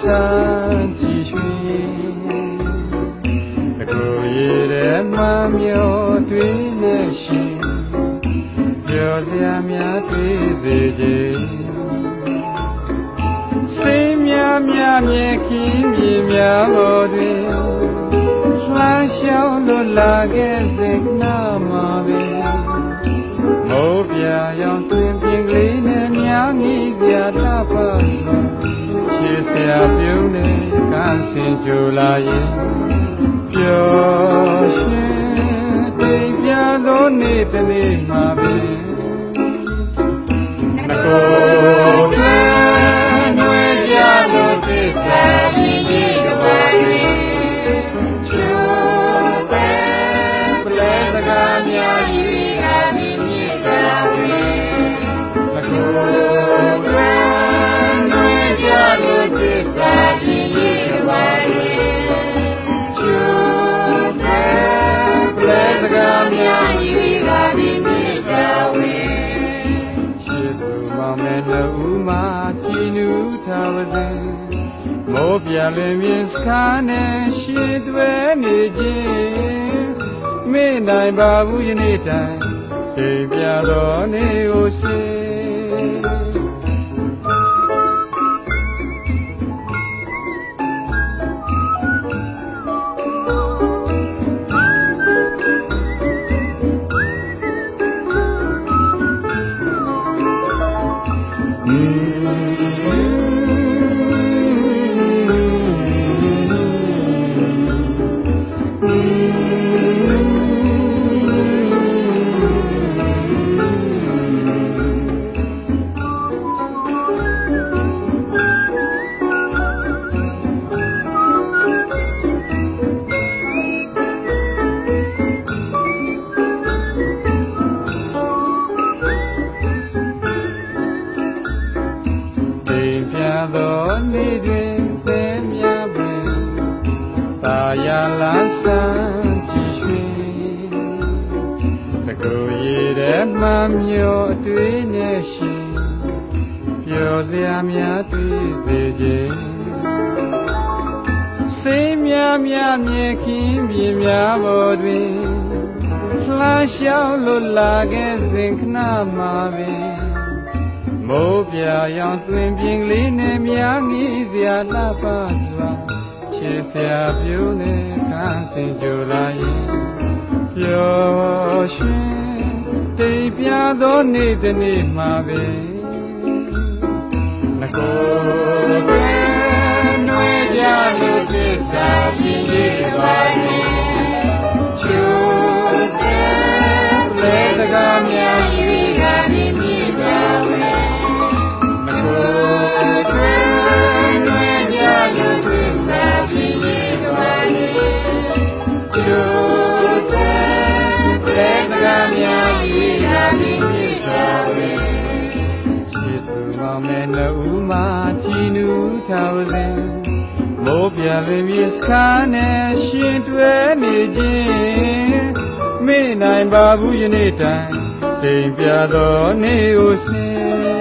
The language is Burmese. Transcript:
ဆန်းကြည်ရွှင်တကူရည်တဲ့မမျောတွေ့နေရှင်ပြောစရာများတွေ့စေခြင်းစိတ်များများမြဲခင်းမြင်များပေါ် ရာပြုံးနေကန်းစင်ကြလာရင်ပျော်ရွှင်တိမ်ပြသောနေ့တစ်နေ့မှာပဲင မိုးပြလင်းမြင်စကားနဲ့ရှည်တွဲနေခြင်းမေ့နိုင်ပါဘူးယနေ့တိုင်အိမ်ပြတော်နေကိုစေ သောနေ့တွင်သဲမြပင်တာယာလာဆန်းကြည်ရွှင်တကူရည်တဲ့မှမျောအတွေ့နဲ့ရှင်ပျော်စရာများတွေ့စေခြင်းစိတ်များများမြဲခင်းပြင်းများပေါ်တွင်လှမ်းလျှောက်လွတ်လာခဲ့စဉ်ခဏမှာပင် မိုးပြရောင်သွင်ပြင်းကလေးနဲ့များငီးစရာလှပစွာချစ်စရာပြိုးနဲ့ကန်းစင်ကြလာရင်ပျော်ရွှင်တိမ်ပြသောနေ့တစ်နေ့မှာပဲငကိုတွင်နှွေကြလို့သစ္စာပြင်းလေးပါရင်ချူတဲ့လေတကားများရှိ သူမောင်နဲ့နှုတ်မှကြည်နူးထားပါစေမိုးပြလင်းမြေစခါနဲ့ရှင်တွဲနေခြင်းမေ့နိုင်ပါဘူးယနေ့တိုင်တိမ်ပြတော်နေကိုစင်